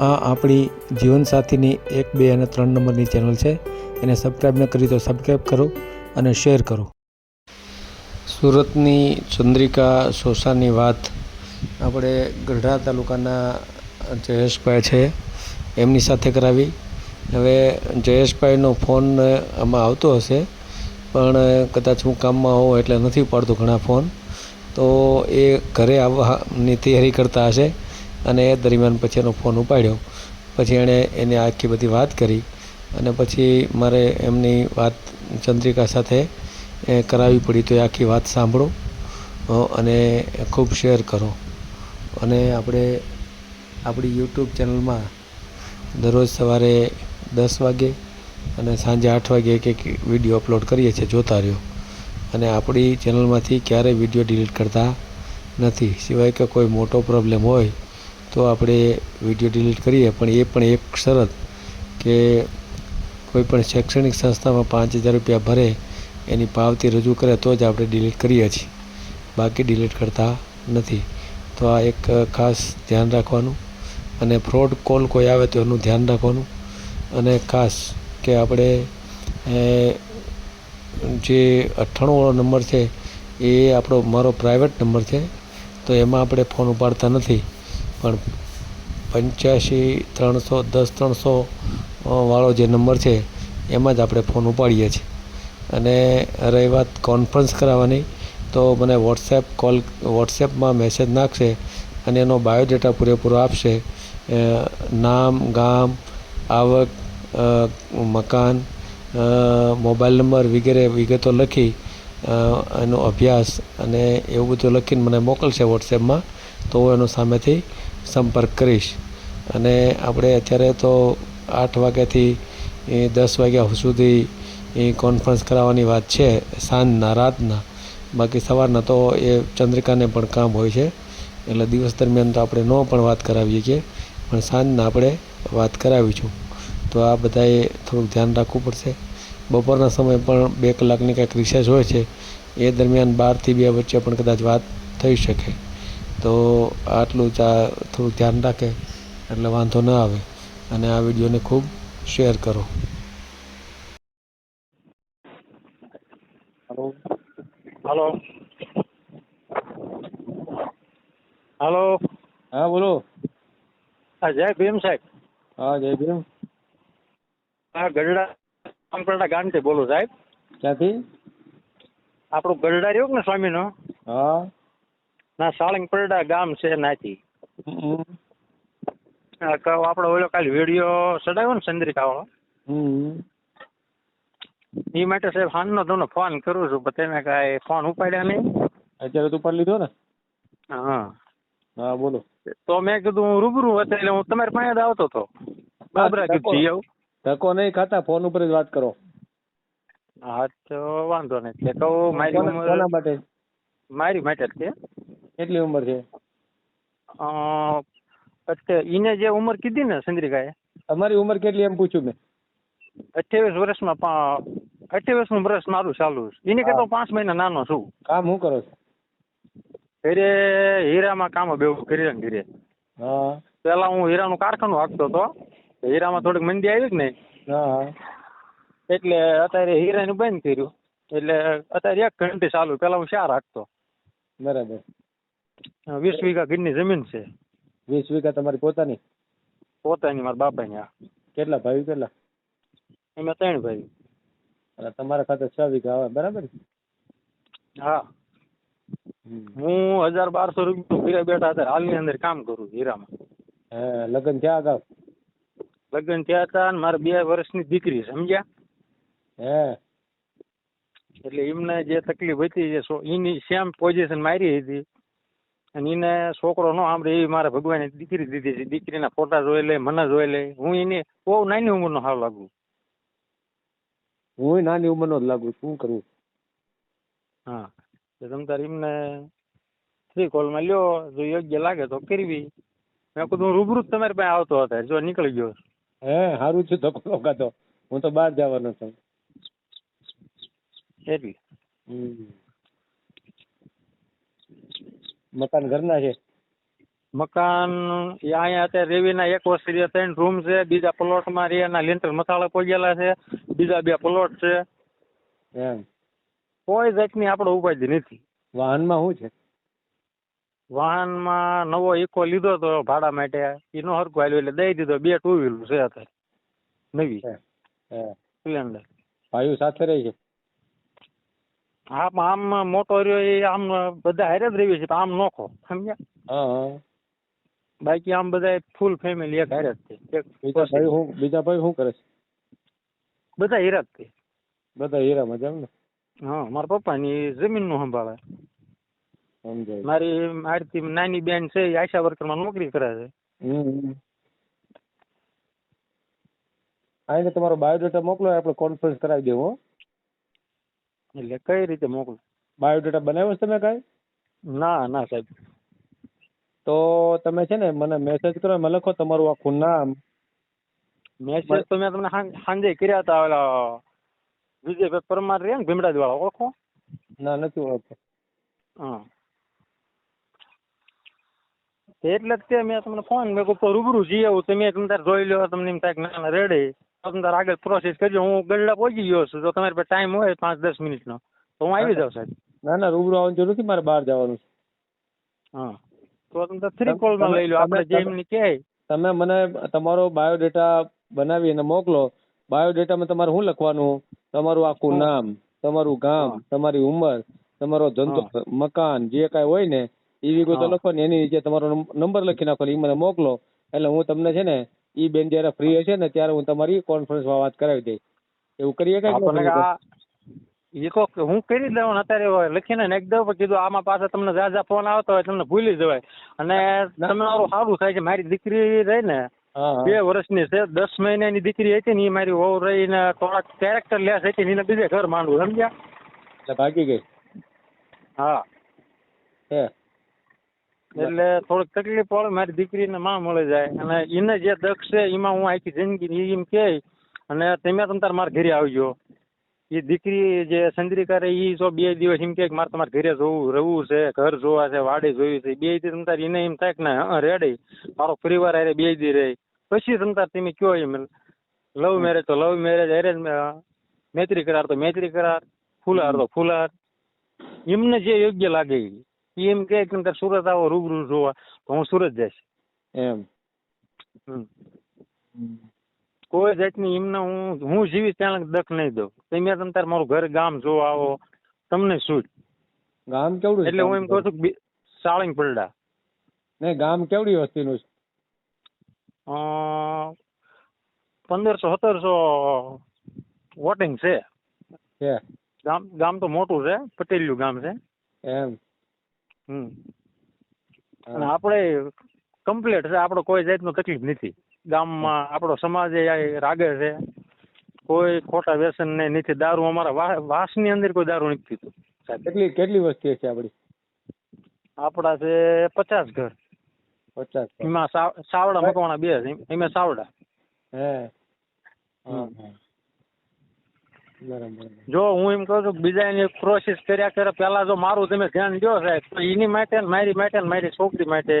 આ આપણી જીવનસાથીની એક, બે અને ત્રણ નંબરની ચેનલ છે. એને સબસ્ક્રાઈબ ન કરી તો સબસ્ક્રાઈબ કરો અને શેર કરો. સુરતની ચંદ્રિકા સોસાની વાત આપણે ગઢડા તાલુકાના જયેશભાઈ છે. એમની સાથે કરાવી. હવે જયેશભાઈનો ફોન આમાં આવતો હશે, પણ કદાચ હું કામમાં હોઉં એટલે નથી ઉપાડતો ઘણા ફોન. તો એ ઘરે આવવાની તૈયારી કરતા હશે. અને એ દરમિયાન પછી એનો ફોન ઉપાડ્યો. પછી એણે એને આખી બધી વાત કરી અને પછી મારે એમની વાત ચંદ્રિકા સાથે, એ કરાવવી પડી તો એ આખી વાત સાંભળો અને ખૂબ શેર કરો. અને આપણે આપણી યુટ્યુબ ચેનલમાં દરરોજ સવારે દસ વાગે અને સાંજે આઠ વાગે એક એક વીડિયો અપલોડ કરીએ છીએ જોતા રહ્યો. અને આપણી ચેનલમાંથી ક્યારેય વીડિયો ડિલીટ કરતા નથી. સિવાય કે કોઈ મોટો પ્રોબ્લેમ હોય તો આપણે વીડિયો ડિલીટ કરીએ, પણ એ પણ એક શરત કે કોઈ પણ શૈક્ષણિક સંસ્થામાં પાંચ હજાર રૂપિયા ભરે, એની પાવતી રજૂ કરે, તો જ આપણે ડિલીટ કરીએ છીએ. બાકી ડિલીટ કરતા નથી. તો આ એક ખાસ ધ્યાન રાખવાનું અને ફ્રોડ કોલ કોઈ આવે તો એનું ધ્યાન રાખવાનું અને ખાસ કે આપણે જે અઠ્ઠાણું નંબર છે, એ આપણો, મારો પ્રાઇવેટ નંબર છે, તો એમાં આપણે ફોન ઉપાડતા નથી. પણ પંચ્યાસી ત્રણસો, દસ ત્રણસો વાળો જે નંબર છે, એમાં જ આપણે ફોન ઉપાડીએ છીએ. અને રહી વાત કોન્ફરન્સ કરાવવાની, તો મને વોટ્સએપ કોલ વોટ્સએપમાં મેસેજ નાખશે અને એનો બાયોડેટા પૂરેપૂરો આપશે. નામ, ગામ, આવક મકાન મોબાઈલ નંબર વગેરે વિગતો લખી એનો અભ્યાસ અને એવું બધું લખીને મને મોકલશે વોટ્સએપમાં તો હું એનો સામેથી સંપર્ક કરીશ. અને આપણે અત્યારે તો આઠ વાગ્યાથી દસ વાગ્યા સુધી એ કોન્ફરન્સ કરાવવાની વાત છે, સાંજના, રાતના. બાકી સવારના તો એ ચંદ્રિકાને પણ કામ હોય છે. એટલે દિવસ દરમિયાન તો આપણે ન પણ વાત કરાવીએ છીએ પણ સાંજના આપણે વાત કરાવીશું. તો આ બધાએ થોડુંક ધ્યાન રાખવું પડશે. બપોરના સમયે પણ બે કલાકની કંઈક રિસેસ હોય છે. એ દરમિયાન બારથી બે વચ્ચે પણ કદાચ વાત થઈ શકે. તો આટલું જ આ થોડુંક ધ્યાન રાખે એટલે વાંધો ન આવે. અને આ વિડીયોને ખૂબ શેર કરો. હલો. હલો. હલો. હા બોલો. હા જય ભીમ સાહેબ. હા જય ભીમ. હા ગઢડા આંકરડા ગામથી બોલું સાહેબ. ક્યાંથી? આપણું ગઢડા રહ્યું કે ને સ્વામીનો? હા. ના સાળંગ પરડા ગામ છે નાથી આપડે ઓલો કાલ વીડિયો ચડાવ્યો ને ચંદ્રિકા વાળો. એ માટે સાહેબ હાનનો તમને ફોન કરું છું પણ તમે કાંઈ ફોન ઉપાડ્યા નહીં. અત્યારે તો ઉપાડી લીધો ને? હા. હા બોલો. તો મેં કીધું હું રૂબરૂ અત્યારે એટલે હું તમારી પાસે જ આવતો હતો. બાબરા કીધું જઈ આવું ધક્કો નહીં ખાતા ફોન ઉપર જ વાત કરો. હા તો વાંધો નહીં. એટલે કહું મારી માટે? મારી માટે જ છે કેટલી ઉંમર છે? ઈને જે ઉંમર કીધી ને ચંદ્રિકાએ તમારી ઉંમર કેટલી એમ પૂછ્યું મેં. અઠ્યાવીસ વર્ષમાં અઠ્યાવીસનું વર્ષ મારું ચાલુ છે. એને કરતો પાંચ મહિના નાનો છું. કામ હું કરો છો? ઘરે હીરામાં કામ બેવું કરી ને ઘરે. પેલા હું હીરાનું કારખાનું હાંકતો હતો. હીરામાં થોડીક મંદી આવી ને. એટલે અત્યારે હીરાનું બંધ કર્યું. એટલે અત્યારે એક ઘંટી ચાલુ પેલા હું ચાર હાંકતો. બરાબર. વીસ વીઘા ઘરની જમીન છે. વીસ વીઘા તમારી પોતાની? પોતાની મારા બાપાની આ કેટલા ભાઈ કેટલા? એમાં ત્રણ ભાઈ. એટલે તમારા ખાતે છ વીઘા આવે બરાબર? હા. હું હજાર બારસો રૂપિયા ઘરે બેઠા હતા હાલની અંદર કામ કરું હીરામાં. હે લગ્ન થયા અગાઉ લગ્ન થયા હતા અને મારે બે વર્ષની દીકરી સમજ્યા? હે. એટલે એમને જે તકલીફ હતી એની સેમ પોઝિશન મારી હતી અને એને છોકરો નો સાંભળે એવી મારે ભગવાને દીકરી દીધી છે. દીકરીના ફોટા જોઈ લે મને જોઈ લે. હું એને બહુ નાની ઉંમરનો હાવ લાગુ. હું નાની ઉંમરનો જ લાગુ શું કરવું હા. તો તમ તારે એમને થ્રી કોલમાં લ્યો. જો યોગ્ય લાગે તો કરવી. મેં કીધું હું રૂબરૂ જ તમારી પાસે આવતો હતો. જો નીકળી ગયો. હે સારું છે ધક્કો તો હું તો બહાર જવાનો છું. એટલે. હમ. મકાન ઘરના છે? મકાન એ અહીંયા અત્યારે રેવીના એક વર્ષ ત્રણ રૂમ છે બીજા પ્લોટમાં એના લેન્ટર મસાલા પગેલા છે બીજા બે પ્લોટ છે. એમ. કોઈ જાતની આપણે ઉપાધિ નથી. વાહનમાં શું છે? વાહનમાં નવો ઇકો લીધો તો ભાડા માટે એનો હરખું આવ્યો એટલે દઈ દીધો બે ટુ વ્હીલર છે અત્યારે નવી. હે. હે. સ્પ્લેન્ડર ભાઈઓ સાથે રહે છે? આમ આમ મોટો રહ્યો એ આમ બધા હારે જ રહી છે પણ આમ નોખો સમજ્યા? હા હા. બાકી આમ બધા ફૂલ ફેમિલી એક હારે જ છે. બીજા ભાઈ હું બીજા ભાઈ શું કરે છે? બધા હીરા જ છે. બધા હીરા મજા ને? હા મારા પપ્પાની જમીનનું સંભાળે. સમજાય. મારી આરતી નાની બેન છે એ આશા વર્કરમાં નોકરી કરે છે. આઈને તમારો બાયોડેટા મોકલો આપણે કોન્ફરન્સ કરાવી દેવું હો. એટલે કઈ રીતે મોકલું? બાયોડેટા બનાવ્યો છે તમે કાંઈ? ના ના સાહેબ. તો તમે છે ને મને મેસેજ કરો મને લખો તમારું આખું નામ. મેસેજ તો મેં તમને સાંજે કર્યા હતા ઓલા વિજય પરમાર રહ્યા ને ભીમડા વાળા ઓળખો? ના નથી ઓળખતો. હા. એટલે જ તે મેં તમને ફોન મેં કહું રૂબરૂ જઈ આવું. તમે તમે તાર જોઈ લો તમને એમ થાય ના રેડી તો તમે તાર આગળ પ્રોસેસ કરજો. હું ગઢડા પહોંચી ગયો છું. તો તમારી પાસે ટાઈમ હોય પાંચ દસ મિનિટનો તો હું આવી જાઉં સાહેબ. ના ના રૂબરૂ આવવાની જરૂર નથી. મારે બહાર જવાનું છે. હા. તો તમે થ્રી કોલમાં લઈ લો. આપણે જે એમની કહે તમે મને તમારો બાયોડેટા બનાવી અને મોકલો. બાયોડેટામાં તમારે શું લખવાનું? તમારું આખું નામ તમારું ગામ તમારી ઉંમર તમારો ધંધો મકાન જે કાંઈ હોય ને એ વિગતો. લખો ને એની નીચે તમારો નંબર લખી નાખો એ મને મોકલો. એટલે હું તમને છે ને ઈ બેન જયારે ફ્રી હશે ને ત્યારે હું તમારી કોન્ફરન્સમાં વાત કરાવી દઈશ. એવું કરીએ કઈ એ તો હું કરી જ અત્યારે લખીને નાખી દઉં પણ કીધું આમાં પાછા તમને ઝાઝા ફોન આવતો હોય તમને ભૂલી જવાય. અને. તમારું સારું થાય છે મારી દીકરી રહી ને હા હા. બે વર્ષની છે દસ મહિનાની દીકરી હતી ને એ મારી વહુ રહીને થોડાક કેરેક્ટર લેસ હતી એને બીજે ઘર માંડવું સમજ્યા? એટલે ભાગી ગઈ? હા. છે એટલે થોડીક તકલીફ પડે, મારી દીકરીને માં મળી જાય. અને એને જે દક્ષ છે, એમાં હું આખી જિંદગી એમ કે અને તમે તમ તાર મારા ઘરે આવજો. એ દીકરી જે ચંદ્રિકા રે એ જો બે દિવસ એમ કે મારે તમારે ઘરે જોવું, રહેવું છે, ઘર જોવા છે, વાડે જોયું છે, બે દી તમતાર એને એમ થાય કે ના રેડે. મારો પરિવાર અરે બે દી રે પછી તમતાર તમે કયો એમ લવ મેરેજ તો લવ મેરેજ અરેન્જ મૈત્રી કરાર તો મૈત્રી કરાર ફુલાર તો ફુલાર એમને જે યોગ્ય લાગે એમ કે કે તાર સુરત આવો રૂબરૂ જોવા. તો હું સુરત જઈશ. એમ. કોઈ જાતની એમને હું હું જીવીશ ત્યાં દખ નહીં દઉં. તમે તમ તાર મારું ઘર ગામ જોવા આવો. તમને શું? ગામ કેવડું એટલે હું એમ કહું છું સાળંગ પલડા નહીં ગામ કેવડી વસ્તીનું છે? પંદરસો સત્તરસો વોટિંગ છે. છે. ગામ ગામ તો મોટું છે પટેલિયું ગામ છે. એમ. હમ. અને આપણે કમ્પ્લીટ છે આપણો કોઈ જાતનો તકલીફ નથી. ગામમાં આપણો સમાજ એ રાગે છે. કોઈ ખોટા વ્યસન ને નથી. દારૂ અમારા વાસની અંદર કોઈ દારૂ નથી પીતું. સાહેબ કેટલી કેટલી વસ્તી છે આપડી આપણા છે પચાસ ઘર. પચાસ એમાં સાવડા મકવાણા બે છે. એમાં સાવડા. હે. જો હું એમ કહું છું બીજા એની પ્રોસેસ કર્યા કરે પેલા જો મારું તમે ધ્યાન દો સાહેબ તો એની માટે ને મારી માટે ને મારી છોકરી માટે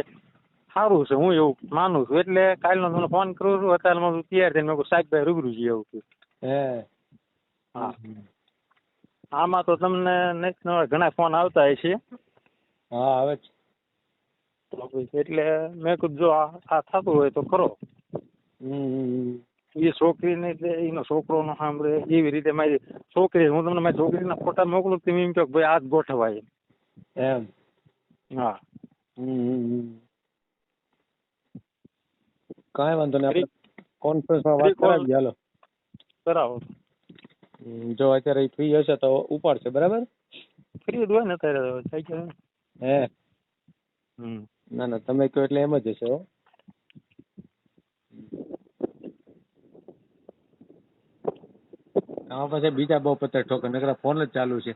સારું છે હું એવું માનું છું. એટલે કાલનો તમને ફોન કરું છું અત્યારે હું તૈયાર થઈને મેં સાહેબભાઈ રૂબરૂ જઈ આવું છું હે. હા. આમાં તો તમને નેક્સ્ટ નવા ઘણા ફોન આવતા હશે. હા આવે છે એટલે મેં કીધું જો આ થતું હોય તો ખરો હમ, એ છોકરીને એટલે એનો છોકરો નો સાંભળે એવી રીતે મારી છોકરી હું તમને મારી છોકરીના ફોટા મોકલું તમે એમ કહો ભાઈ આ જ ગોઠવાય. એમ. હા. કાંઈ વાંધો નહીં આપણે કોન્ફરન્સમાં વાત કરાવી હાલો. કરાવો. જો અત્યારે ફ્રી હશે તો ઉપાડશે બરાબર? ફ્રી જ હોય ને અત્યારે થઈ ગયું હે. હમ. ના ના તમે કહો એટલે એમ જ હશે હો. આમાં પાસે બીજા બહુ પચાસ ઠોકર નકરા ફોન જ ચાલુ છે.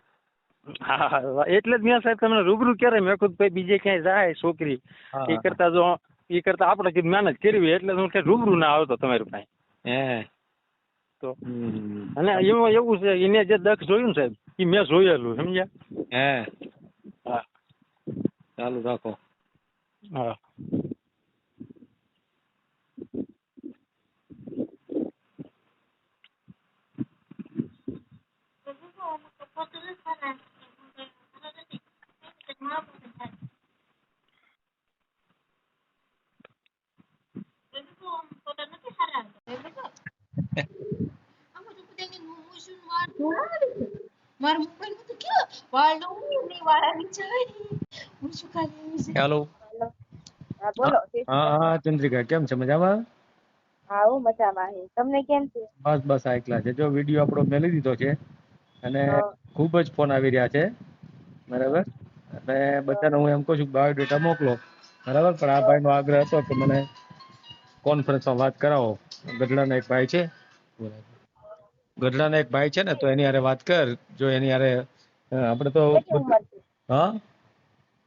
હા એટલે જ મેં સાહેબ તમને રૂબરૂ ક્યારે મેં કીધું ભાઈ બીજે ક્યાંય જાય છોકરી. એ કરતા જો એ કરતા આપણે કીધું મહેનત કરવી એટલે હું કે રૂબરૂ ના આવતો તમારી પાસે. હે. તો. અને એમાં એવું છે એને જે દક્ષ જોયું ને સાહેબ એ મેં જોયેલું સમજ્યા? હે. હા. ચાલુ રાખો. હા. વાળું ની વાળાની હું શું ખાલી છે? હેલો હા બોલો હા હા ચંદ્રિકા કેમ છે? મજામાં? હા હું મજામાં છું તમને કેમ છે? બસ બસ આ એકલા છે. જો વિડિયો આપણો મેલી દીધો છે. અને ખૂબ જ ફોન આવી રહ્યા છે. બરાબર? અને બધાને હું એમ કહું છું બાયોડેટા મોકલો. બરાબર? પણ આ ભાઈનો આગ્રહ હતો કે મને કોન્ફરન્સમાં વાત કરાવો. ગઢડાના એક ભાઈ છે. ગઢડાના એક ભાઈ છે ને તો એની હારે વાત કર. જો એની હારે આપણે તો હા?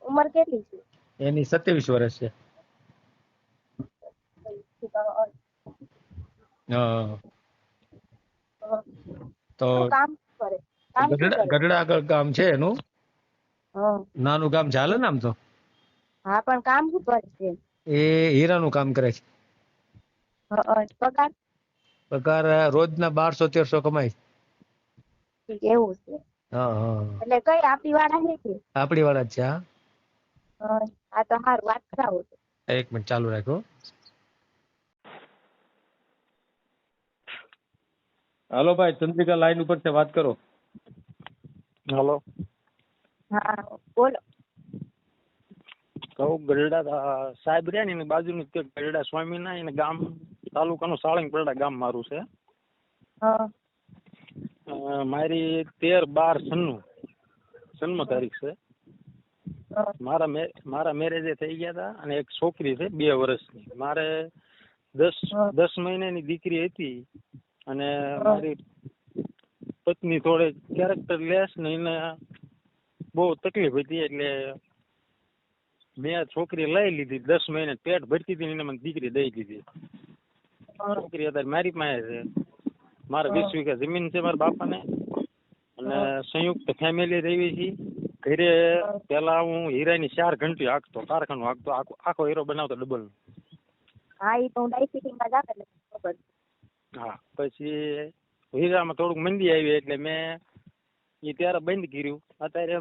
ઉંમર કેટલી છે? એની સત્યાવીસ વર્ષ છે. તો ગઢડા આગળ ગામ છે એનું? નાનું ગામ ચાલે ને આમ તો? હા પણ કામ શું કરે છે? એ હીરાનું કામ કરે છે. પગાર? પગાર રોજના બારસો તેરસો કમાય એવું છે? એટલે કઈ આપડી વાળા છે કે? આપણી વાળા જ છે હા. હા, આ તો હાર વાત કરાવો એક મિનિટ ચાલુ રાખો. હાલો ભાઈ ચંદ્રિકા લાઈન ઉપર છે વાત કરો. હાલો. હા બોલો. કહું ગરડા સાહેબ રહ્યા ને એની બાજુનું ગરડા સ્વામી ગરડા સ્વામીના એને ગામ તાલુકાનું સાળંગ પરડા ગામ મારું છે. હા. મારી તેર બાર સન્નુ. જન્મ તારીખ છે. મારા મારા મેરેજે થઈ ગયા હતા અને એક છોકરી છે, બે વર્ષની. મારે દસ દસ મહિનાની દીકરી હતી અને મારી પત્ની થોડે કેરેક્ટર લેસ ને એને બહુ તકલીફ હતી એટલે મેં છોકરી લઈ લીધી. દસ મહિને પેટ ભરતી હતી ને એને મને દીકરી દઈ દીધી. છોકરી અત્યારે મારી પાસે છે. મારે. વીસ વીઘા જમીન છે મારા બાપાને. અને સંયુક્ત ફેમિલી રહેવી છે. ઘરે પેલા હું હીરાની ચાર ઘંટી હાંકતો કારખાનું હાંકતો. આખો આખો હીરો બનાવતો ડબલ હા એ તો હું ડાયસિટીમાં જાત એટલે ખબર હા પછી હીરામાં થોડુંક મંદી આવી એટલે મેં એ ત્યારે બંધ કર્યું. અત્યારે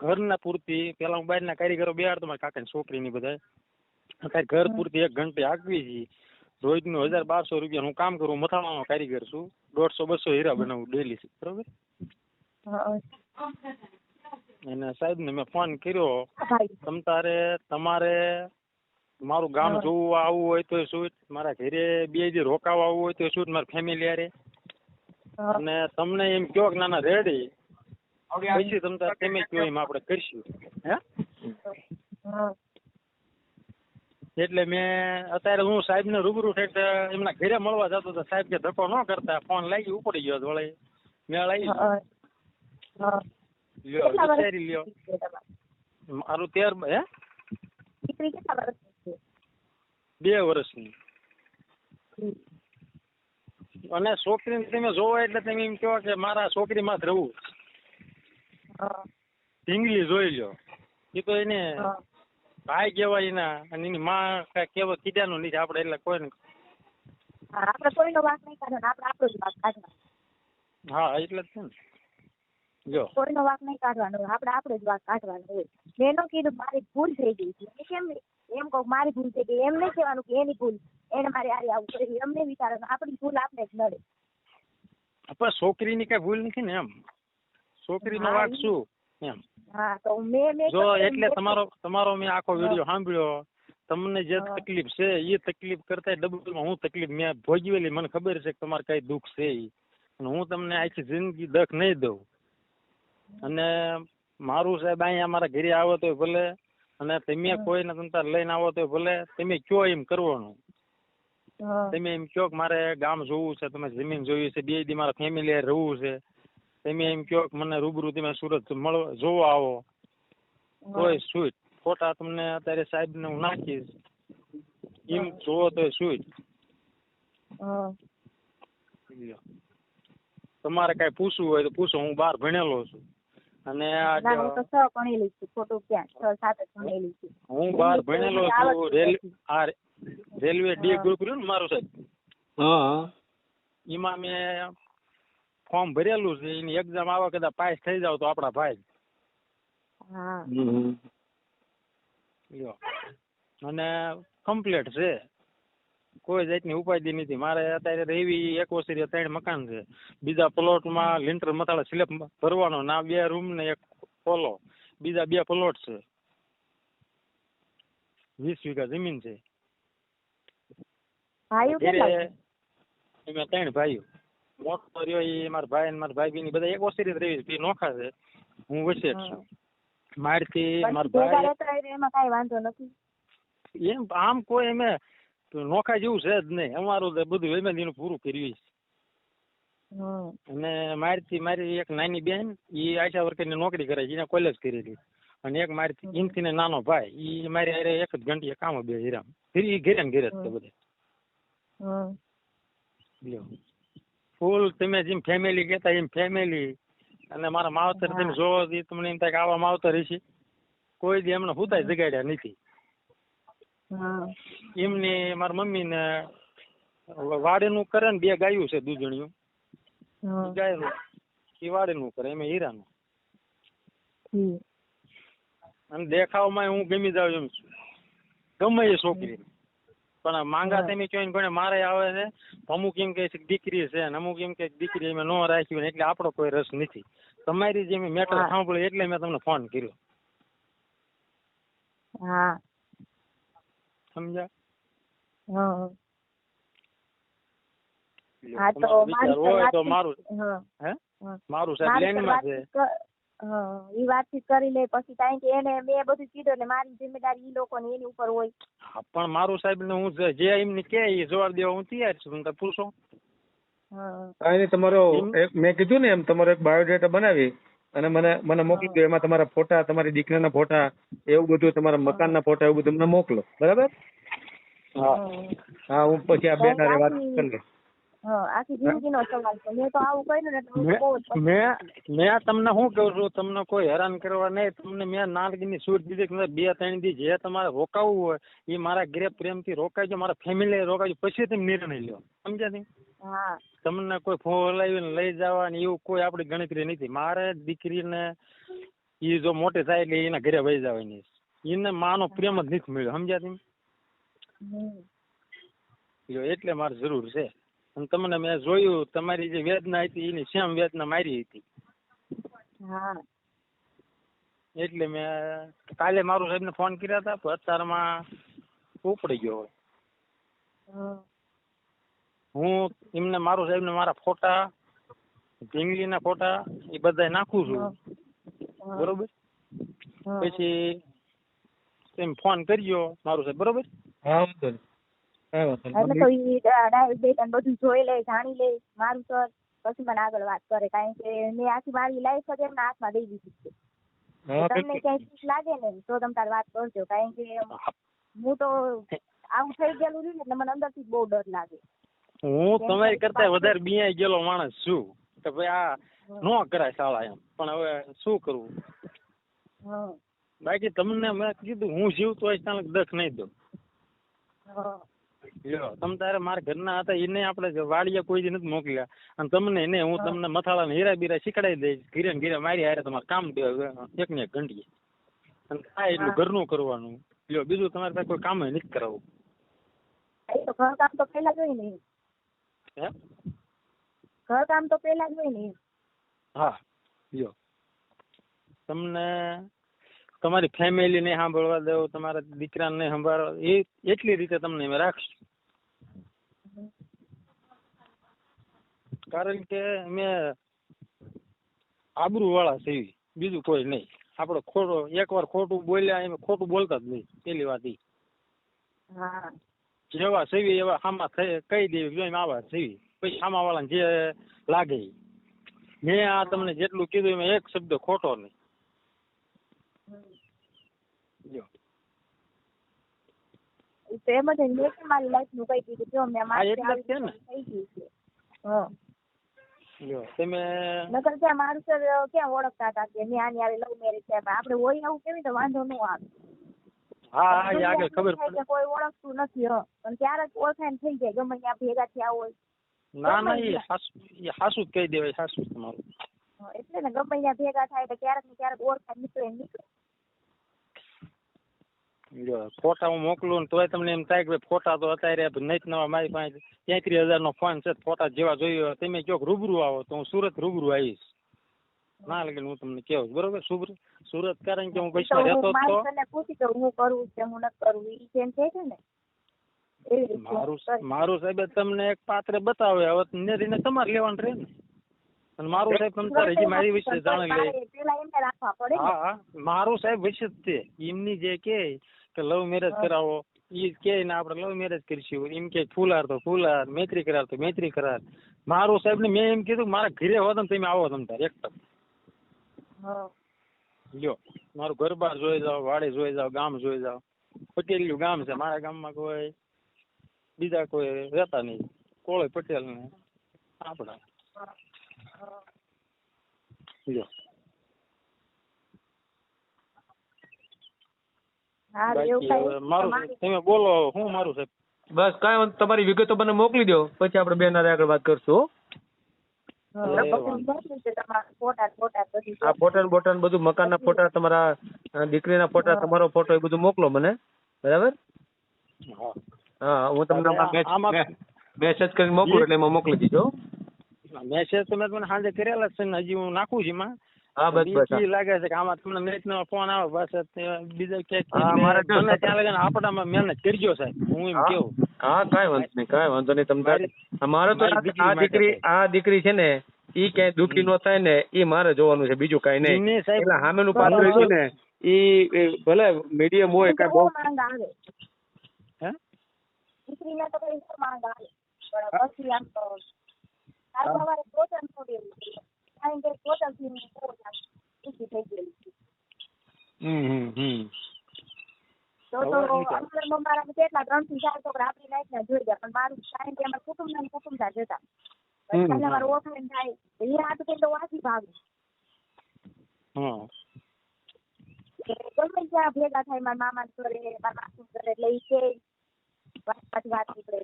ઘરના પૂરતી પેલા હું બહારના કારીગરો બેહાડતો મારા કાકાની છોકરીની બધા અત્યારે ઘર પૂરતી એક ઘંટી હાંકવી છે. રોજનું હજાર બારસો રૂપિયા હું કામ કરું મથાણાનો કારીગર છું. દોઢસો બસો હીરા બનાવું ડેલી બરોબર? અને સાહેબ ને મેં ફોન કર્યો. તમ તારે તમારે મારું ગામ જોવું આવવું હોય તો શું મારા ઘરે બે દી રોકાવા આવવું હોય તો શું મારા ફેમિલી હા, અને તમને એમ કયો કે નાના રેડી પછી તમ તારે તમે કયો એમ આપણે કરશું. હા, એટલે મેં અત્યારે હું સાહેબને રૂબરૂ ઠેઠ એમના ઘરે મળવા જતો હતો સાહેબ કે ધક્કો ન કરતા ફોન લાગી ઉપડી ગયો વળી મેળ આવી. લ્યો વર્ષ વિચારી લ્યો. મારું તેર હે? બે વર્ષની. અને છોકરીને તમે જોવો એટલે તમે એમ કહો કે મારા છોકરીમાં જ રહું. ઢીંગલી જોઈ લ્યો. એ તો એને ભાઈ કહેવાય એના? અને એની માં કાંઈ કહેવા કીધાનું નથી આપણે એટલે કોઈને હા, આપણે કોઈનો વાંક નહીં કાઢવાનો આપણે આપણો જ વાંક કાઢવાનો. હા એટલે જ છે ને. જો. કોઈનો વાંક નહીં કાઢવાનો. આપણે આપણો જ વાંક કાઢવાનો હોય. મેં એનો કીધું મારી ભૂલ થઈ ગઈ છે. કેમ એમ કહું મારી ભૂલ થઈ ગઈ. એમ નહીં કહેવાનું કે એની ભૂલ એને મારે હારે આવું કરી એમ વિચારવાનું આપણી ભૂલ આપણે જ નડે. પણ છોકરીની કઈ ભૂલ નથી ને એમ? છોકરીનો વાંક શું? એમ. હા તો મેં મેં જો એટલે તમારો તમારો મેં આખો. વીડિયો સાંભળ્યો. તમને જે તકલીફ છે એ તકલીફ કરતા ડબલમાં હું તકલીફ મેં ભોગવેલી. મને ખબર છે કે તમારે કઈ દુઃખ છે. અને હું તમને આખી જિંદગી દખ નહીં દઉં. અને મારું સાહેબ અહીંયા મારા ઘરે આવો તો ભલે. અને તમે. કોઈને તમતાર લઈને આવો તો ભલે. તમે કયો એમ કરવાનું? તમે એમ કયો કે મારે ગામ જોવું છે તમે જમીન જોવી છે બે દી મારા ફેમિલી રહેવું છે. તમે એમ કહો કે મને રૂબરૂ તમે સુરત મળવા જોવા આવો. તોય સુઈટ ફોટા તમને અત્યારે સાહેબ ને હું નાખીશ. એમ જોવો તો સુઈટ તમારે કઈ પૂછવું હોય તો પૂછો હું બહાર ભણેલો છું. અને હું જ- તો છ ભણેલી છું ખોટું ક્યાં? છ સાત જ ભણેલી છું. હું બહાર ભણેલો છું. આ રેલવે ડી ગ્રુપ રહ્યું ને મારું સાહેબ? એમાં મેં ફોર્મ ભરેલું છે એની એક્ઝામ આવે કદાચ પાસ થઈ જાવ તો આપણા ભાઈ. હા. અને કમ્પ્લીટ છે. કોઈ જાતની ઉપાધિ નથી. મારે અત્યારે રહેવી એક ઓસરી ત્રણ મકાન છે. બીજા પ્લોટમાં લિન્ટર મથાળા સ્લેબ ભરવાનો ના બે રૂમ ને એક પોલો બીજા બે પ્લોટ છે. વીસ વીઘા જમીન છે. ભાઈઓ કેટલા અમે ત્રણ ભાઈઓ. મોટો રહ્યો એ મારા ભાઈ ને મારા ભાઈ બધા એક ઓસરી રહી છે નોખા છે. હું વસેટ છું. મારથી મારા ભાઈ એમાં કઈ વાંધો નથી. એમ આમ કોઈ એમે નોખા જેવું છે જ નહીં. અમારું બધું એમ એનું પૂરું કર્યું અને મારથી મારી એક નાની બેન એ આશા વર્કરની નોકરી કરે છે એને કોલેજ કરેલી. અને એક મારી એમથી ને નાનો ભાઈ એ મારી અરે એક જ ઘંટી કામ બે હીરા ઘેરે ઘેરે જ છે બધે. ફૂલ તમે જેમ ફેમિલી કહેતા એમ ફેમિલી અને મારા માવતર તમે જોવો તમને એમ થાય કે આવા માવતર હશે. કોઈ દી એમને હુતાય જગાડ્યા નથી. એમને મારા મમ્મીને વાડેનું કરે ને બે ગાયું છે દૂધણીયું ગાયનું એ વાડેનું કરે એમાં હીરાનું. અને દેખાવમાં હું ગમી જાઉં એમ છું. ગમે એ છોકરી પણ માંગા. તમે કહો ને મારે આવે છે. અમુક એમ છે કે દીકરી છે અને અમુક એમ કે દીકરી અમે ન રાખી હોય એટલે આપણો કોઈ રસ નથી. તમારી જે મેટર સાંભળ્યું એટલે મેં તમને ફોન કર્યો. હા. સમજ્યા? હા. તો મારી હોય તો મારું હે. મારું સાહેબ મારી લાઈનમાં છે. વાતચીત ઈ વાતચીત કરી લે. પછી કારણ કે એને મેં બધું કીધું એટલે મારી જિમ્મેદારી ઈ લોકોની એની ઉપર હોય. પણ મારું સાહેબ ને હું જે- એમને કે એ જવાબ દેવા હું તૈયાર છું. તમે પૂછો? કાંઈ તમારો મેં કીધું ને એમ તમારો એક બાયોડેટા બનાવી અને મને મને મોકલી દો. એમાં તમારા ફોટા તમારી દીકરાના ફોટા એવું બધું તમારા મકાનના ફોટા એવું બધું મને મોકલો. બરાબર? હા. હા હું પછી આ બેન વાત કરી લઈશ હા આખી જિંદગીનો સવાલ છે. મેં તો આવું કર્યું ને હું મેં તમને શું કહું છું? તમને કોઈ હેરાન કરવા નહીં. તમને મેં નાનકીની છૂટ દીધી કે બે ત્રણ દી જે તમારે રોકાવવું હોય એ મારા ઘરે પ્રેમથી રોકાજો મારા ફેમિલી રોકાજો. પછી તમે નિર્ણય લ્યો. સમજ્યા નહીં? તમને કોઈ ફોન લાવીને લઈ જવા ને એવું કોઈ આપણી ગણતરી નથી. મારે દીકરીને એ જો મોટી થાય એટલે એના ઘરે વહી જવાની એને માનો પ્રેમ જ નથી મળ્યો. સમજ્યા તમે એટલે મારે જરૂર છે. અને તમને મેં જોયું તમારી જે વેદના હતી એની સેમ વેદના મારી હતી. હા. એટલે મેં કાલે મારું સાહેબને ફોન કર્યા હતા પણ અત્યારમાં ઉપડી ગયો હોય. હું. એમને મારું સાહેબને મારા ફોટા ઢીંગલીના ફોટા એ બધા નાખું છું. બરોબર? પછી એમ ફોન કર્યો મારું સાહેબ બરોબર? હા એટલે તો ઈ ડાયરેક્ટ બધું જોઈ લે જાણી લે મારું સર પછી મને આગળ વાત કરે. કારણ કે મેં આખી મારી લાઈફ જ એમના હાથમાં દઈ દીધી છે. તમને ક્યાંય ખુશ લાગે ને તો તમે તાર વાત કરજો. કારણ કે હું તો આવું થઈ ગયેલું રહ્યું ને એટલે મને અંદરથી બહુ ડર લાગે. હું તમારી કરતા વધારે બિયાઈ ગયેલો માણસ છું. કે ભાઈ આ નો કરાય શાળા એમ. પણ હવે શું કરવું? બાકી તમને મેં કીધું હું જીવતો હોય ત્યાં દખ નહીં દઉં. લ્યો તમ તારે મારા ઘરના હતા એને આપણે વાડીએ કોઈ દી નથી મોકલ્યા. અને તમને એને હું તમને મથાળા ને હીરા બીરા શીખડાવી દઈશ ઘીરે ઘીરે મારી હારે તમારે કામ એક ને એક ઘંટીએ. અને થાય એટલું ઘરનું કરવાનું. લ્યો બીજું તમારે પાસે કોઈ કામ નથી કરાવવું ઘર કામ તો પેલા જોઈ હોય ને. હે? ઘર કામ તો પેલા જ ને. હા લ્યો. તમને તમારી ફેમિલીને સાંભળવા દો તમારા દીકરાને નહીં સંભાળવા એ એટલી રીતે તમને અમે રાખશું. કારણ કે અમે આબરૂ વાળા છીએ બીજું કોઈ નહીં. આપણે ખોટો એકવાર ખોટું બોલ્યા એમ ખોટું બોલતા જ નહીં પેલી વાત ઈ. હા. જેવા સેવી એવા સામા થઈ કહી દેવી જો એમ આવા સેવી પછી સામા વાળાને જે લાગે ઈ. મેં આ તમને જેટલું કીધું એમાં એક શબ્દ ખોટો નહીં. જો. તો એમ જ મેં મારી લાઈફનું કહી દીધું જો મેં મારી એટલે છે ને. થઈ ગયું છે. હા. જો તમે નકર ત્યાં મારું સર ક્યાં ઓળખતા હતા કે મેં આની હારે લવ મેરેજ છે? આપણે હોય એવું કેવી તો વાંધો ન આવે. હા હા એ આગળ ખબર થાય પડે. કે કોઈ ઓળખતું નથી હ. પણ ઓળખાણ થઈ જાય ગમે ત્યાં ભેગા થયા હોય. ના ના એ હાસુ એ હાસુ કહી દેવાય હાસુ તમારું. એટલે ને ગમે ત્યાં ભેગા થાય તો ક્યારેક ને ક્યારેક ઓળખાણ નીકળે નીકળે. જો ફોટા હું મોકલું ને તોય તમને એમ થાય કે ફોટા તો અત્યારે નહીં નવા મારી પાસે તેત્રીસ હજાર નો ફોન છે ફોટા જેવા જોઈએ તમે જો રૂબરૂ આવો તો હું સુરત રૂબરૂ આવીશ. ના લગીને હું તમને કેવું બરોબર? સુરત સુરત કારણ કે હું પૈસા રહેતો તો પૂછી તો હું કરું છે હું ન કરું ઈ જેમ છે ને મારું. મારું સાહેબ તમને એક પાત્ર બતાવે હવે નેરીને તમારે લેવાનું રહે ને. અને મારું સાહેબ તમે તારે જે મારી વિશે જાણી લે. મારે હા હા સાહેબ વિશે જ તે. એમની જે કે કે લવ મેરેજ કરાવો. ઈ કે ને આપણે લવ મેરેજ કરીશું એમ કે ફૂલાર તો ફૂલાર મૈત્રી કરાર તો મૈત્રી કરાર. મારું સાહેબ ને મેં એમ કીધું મારા ઘરે હોત ને તમે આવો તમ તારે એક તક લ્યો મારું ઘર બાર જોઈ જાઓ વાડે જોઈ જાઓ ગામ જોઈ જાઓ. પટેલિયું ગામ છે મારા ગામમાં કોઈ બીજા કોઈ રહેતા નહીં. કોળે પટેલ ને આપણા લ્યો હારું, બાકી એવું કાંઈ હવે મારું તમે બોલો હું મારું સાહેબ બસ કાંઈ વાંધો તમારી વિગતો મને મોકલી દો. પછી આપણે બેન આગળ વાત કરશું આ ફોટા બોટા ને બધું મકાનના ફોટા તમારા દીકરીના ફોટા તમારો ફોટો એ બધું મોકલો મને. બરાબર? હા. હા હું તમને મેસેજ કરીને મોકલું એટલે એમાં મોકલી દીધો મેસેજ તમે મને તમને સાંજે કરેલા છે ને હજી હું નાખું છું એમાં. હા બસ બસ હા. લાગે છે કે આમાં તમને મેચ નો ફોન આવે બસ બીજા હા, મારે ક્યાંક ત્યાં લગીને આપડામાં મહેનત કરજો સાહેબ હું એમ હા. કેવું. હા કાંઈ વાંધો નહીં કાંઈ વાંધો નહીં તમે મારી- તો આ- દીકરી આ દીકરી છે. ને ઈ ક્યાંય દુખી નો થાય ને ઈ મારે જોવાનું છે બીજું કાંઈ નહીં. એટલે સામેનું પાત્ર છે ને ઈ એ ભલે મીડિયમ હોય તો બહુ બહુ માંગ આવે હે? દીકરીને તો કઈ બહુ માંગ આવે પણ પછી આમ તો જ છે. જોઈ ગયા પણ મારું કારણ કે અમારા કુટુંબ ના કુટુંબ ના જતા પહેલા મારું ઓફલાઈન થાય એ હાથ કે તો હા ગમે ત્યાં ભેગા થાય મારા મામા ઘરે મારા માસુ ઘરે એટલે કે પાછી વાત નીકળે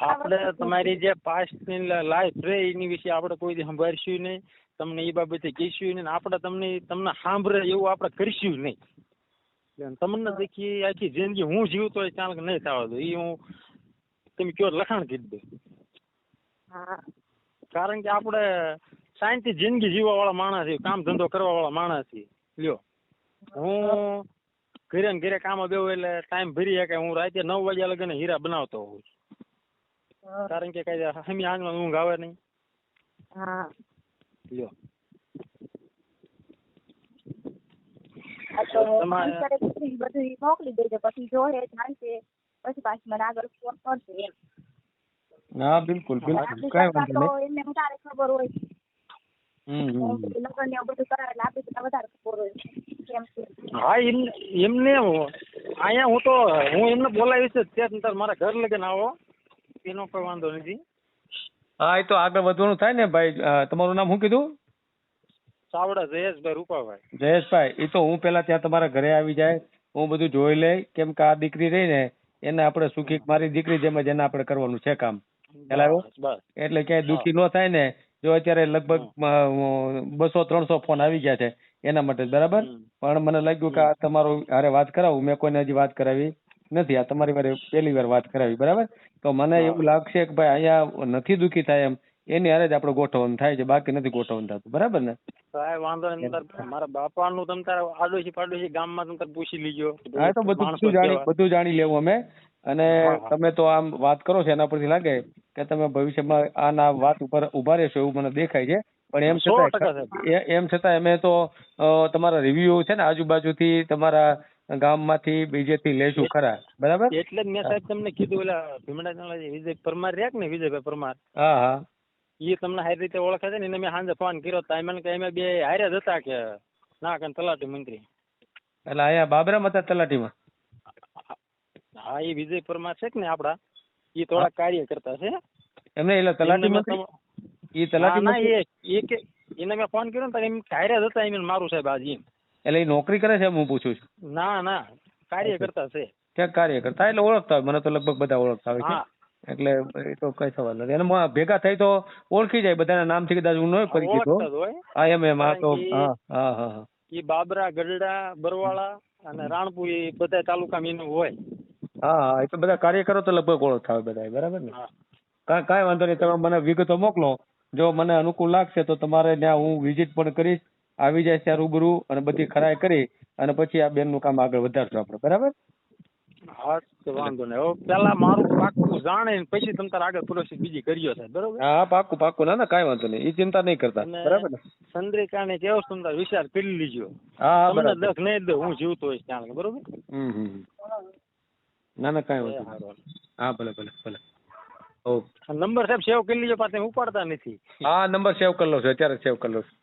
આપણે તમારી જે પાસ્ટની લાઈફ રહે એની વિશે આપણે કોઈ દી સંભાળશું નહીં. તમને એ બાબતે કહીશું નહીં આપણે તમને તમને સાંભળે એવું આપણે કરીશું નહીં. તમને દેખી આખી જિંદગી હું જીવતો હોય ચાલક નહીં થવા દો. એ હું તમે કયો લખાણ કીધી દઉં હા. કારણ કે આપણે શાંતિ જિંદગી જીવવા વાળા માણસ છીએ કામ ધંધો કરવા વાળા માણસ છીએ. લ્યો. હું ઘરે ને ઘરે કામ બેવું એટલે ટાઈમ ભરી શકે હું રાતે નવ વાગ્યા લગીને હીરા બનાવતો હોઉં હા. કારણ કે કઈ હમી આંગમાં ઊંઘ આવે નહીં. હા. લ્યો. બધું મોકલી દેજો પછી જોહે જાણશે પછી પાછી મને આગળ ફોન કરશે એમ. હા બિલકુલ બિલકુલ. આપણી વાંધો નહીં. એમને વધારે ખબર હોય. લગ્ન ને એવું બધું કરાવે એટલે આપણી કરતા વધારે ખબર હોય. કેમ હા એમને એમને હું- અહીંયા હું તો હું એમને બોલાવીશ જ. ત્યાં તાર મારા ઘર લગીને આવો. એનો કોઈ વાંધો નથી હા એ તો આગળ વધવાનું થાય ને ભાઈ. તમારું નામ શું કીધું? ચાવડા જયેશભાઈ રૂપાભાઈ. જયેશભાઈ એ તો હું પેલા ત્યાં તમારા ઘરે આવી જાય. હું બધું જોઈ લઈ. કેમ કે આ દીકરી રહી ને એને આપણે સુખી મારી દીકરી જેમ જ એને આપણે કરવાનું છે કામ. એટલે ક્યાંય દુખી ન થાય ને જો અત્યારે લગભગ બસો ત્રણસો ફોન આવી ગયા છે એના માટે બરાબર? પણ મને લાગ્યું કે આ તમારું હારે વાત કરાવું. મેં કોઈને હજી વાત કરાવી. નથી. આ તમારી વારે પહેલી વાર વાત કરાવી બરાબર? તો મને એવું લાગશે કે ભાઈ અહીંયા નથી દુખી થાય એમ. એની હારે જ આપણે ગોઠવણ થાય છે બાકી નથી ગોઠવણ થતું. બરાબર ને? વાંધો નહીં તાર મારા બાપાનું તમ તારા આડોશી પાડોશી ગામમાં તમ તારે પૂછી લીજો. હા તો બધું જાણી બધું જાણી લેવું અમે. અને. તમે તો આમ વાત કરો છો એના પરથી લાગે કે તમે ભવિષ્યમાં આના વાત ઉપર ઊભા રહેશો એવું મને દેખાય છે. પણ એમ છતાં એમ છતાં અમે તો તમારા રિવ્યુ છે ને આજુબાજુથી તમારા ગામમાંથી બીજેથી લેશું ખરા. બરાબર? એટલે જ મેં સાહેબ તમને કીધું ઓલા ભીમડા વિજય પરમાર રહ્યા ને વિજયભાઈ પરમાર? હા હા. એ તમને સારી રીતે ઓળખે છે ને એને મેં સાંજે ફોન કર્યો તો એમ કે અમે બે હારે જ હતા કે ના કે તલાટી મંત્રી. એટલે અહીંયા બાબરામાં હતા તલાટીમાં? હા એ વિજય પરમાર છે કે ને આપડા એ થોડા કાર્ય કરતા છે. એમને એટલે તલાટી મંત્રી? એ તલાટી ના, એ કે એને મેં ફોન કર્યો ને તો એમ હારે જ હતા એમ મારું સાહેબ આજે એમ. એટલે એ નોકરી કરે છે એમ હું પૂછું છું. ના ના કાર્ય કરતા છે. ક્યાંક કાર્ય કરતા એટલે ઓળખતા હોય. મને તો લગભગ બધા ઓળખતા હોય છે. એટલે એ તો કઈ સવાલ નથી. અને ભેગા થઈ તો ઓળખી જાય બધાના નામથી કદાચ હું નહીં જ હોય. હા એમ એમ હા તો હા હા હા એ બાબરા ગઢડા બરવાળા અને રાણપુર એ બધા તાલુકા એનું હોય. હા હા એ તો બધા કાર્યકરો તો લગભગ ઓળખતા હોય બધા બરાબર ને? કાંઈ કાંઈ વાંધો નહીં. તમે મને વિગતો મોકલો. જો મને અનુકૂળ લાગશે તો તમારે ત્યાં હું વિઝિટ પણ કરીશ. આવી જાય ત્યાં રૂબરૂ અને બધી ખરાઈ કરી અને પછી આ બેનનું કામ આગળ વધારશું આપણે. બરાબર? હા તો વાંધો નહીં. હવે પેલા મારું પાકું જાણે ને પછી તમ તારે આગળ પ્રોસેસ બીજી કરીયો સાહેબ બરોબર? હા પાકું પાકું. ના ના કાંઈ વાંધો નહીં. એ ચિંતા નહીં કરતા. બરાબર ને? ચંદ્રિકાને કેવો તમ તારે વિચાર કરી લીજો. હા તમને દખ નહીં દઉં હું જીવતો હોઈશ ત્યાં બરોબર? હમ ના ના કાંઈ વાંધો. હા ભલે ભલે ભલે. ઓકે. નંબર સાહેબ સેવ કરી લીજો પાછા ઉપાડતા નથી. હા નંબર સેવ કરી લો છું. અત્યારે સેવ કરી લો છું.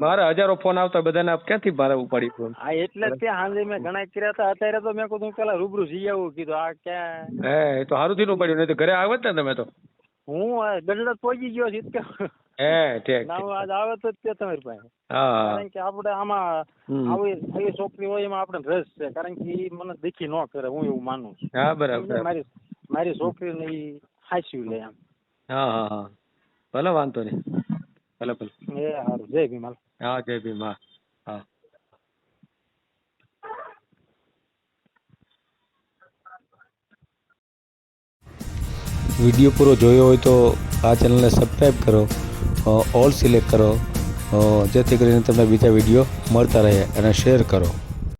મારે હજારો ફોન આવતા બધાને આપ ક્યાંથી મારે ઉપાડી ફોન હા એટલે જ ત્યાં હાંજે મેં ઘણા કર્યા હતા. અત્યારે તો મેં કીધું પેલા રૂબરૂ જઈ આવું. કીધું આ ક્યાં? હે એ તો સારું થઈને ઉપાડ્યું નહીં તો ઘરે આવે ને તમે તો. હું ગઢડા પહોંચી ગયો છું કે હે ઠીક આજ આવે તો તે તમારી પાસે. હા. હા કારણ કે આપણે આમાં આવી આવી છોકરી હોય એમાં આપણે રસ છે. કારણ કે એ મને દેખી ન કરે હું એવું માનું છું. હા બરાબર મારી મારી છોકરીને એ હાસ્યું લે એમ. હા હા હા. ભલે વાંધો નહીં. ભલે ભલે એ સારું જય ભીમાલ હા જય ભીમ હા હા વીડિયો પૂરો જોયો હોય તો આ ચેનલને સબસ્ક્રાઈબ કરો ઓલ સિલેક્ટ કરો જેથી કરીને તમને બીજા વીડિયો મળતા રહે અને શેર કરો.